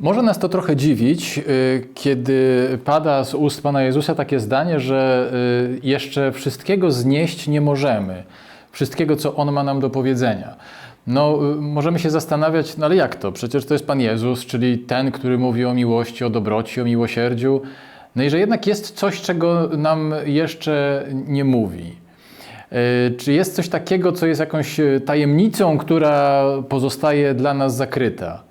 Może nas to trochę dziwić, y, kiedy pada z ust Pana Jezusa takie zdanie, że y, jeszcze wszystkiego znieść nie możemy, wszystkiego, co On ma nam do powiedzenia. No, y, możemy się zastanawiać, no ale jak to? Przecież to jest Pan Jezus, czyli ten, który mówi o miłości, o dobroci, o miłosierdziu. No i że jednak jest coś, czego nam jeszcze nie mówi. Czy jest coś takiego, co jest jakąś tajemnicą, która pozostaje dla nas zakryta?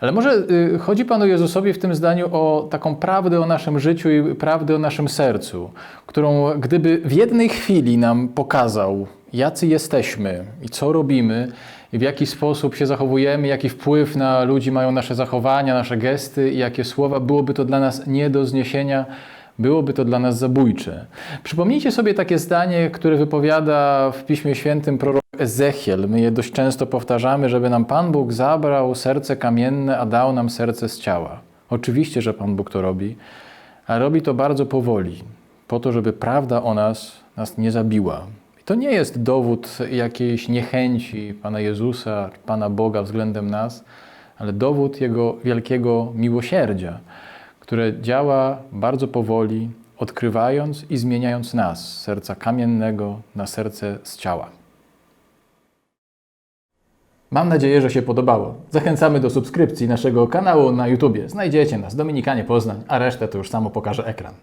Ale może y, chodzi Panu Jezusowi w tym zdaniu o taką prawdę o naszym życiu i prawdę o naszym sercu, którą gdyby w jednej chwili nam pokazał, jacy jesteśmy i co robimy, i w jaki sposób się zachowujemy, jaki wpływ na ludzi mają nasze zachowania, nasze gesty i jakie słowa, byłoby to dla nas nie do zniesienia, byłoby to dla nas zabójcze. Przypomnijcie sobie takie zdanie, które wypowiada w Piśmie Świętym prorok Ezechiel. My je dość często powtarzamy, żeby nam Pan Bóg zabrał serce kamienne, a dał nam serce z ciała. Oczywiście, że Pan Bóg to robi, a robi to bardzo powoli, po to, żeby prawda o nas nas nie zabiła. I to nie jest dowód jakiejś niechęci Pana Jezusa, Pana Boga względem nas, ale dowód Jego wielkiego miłosierdzia, które działa bardzo powoli, odkrywając i zmieniając nas serca kamiennego na serce z ciała. Mam nadzieję, że się podobało. Zachęcamy do subskrypcji naszego kanału na YouTube. Znajdziecie nas Dominikanie Poznań, a resztę to już samo pokaże ekran.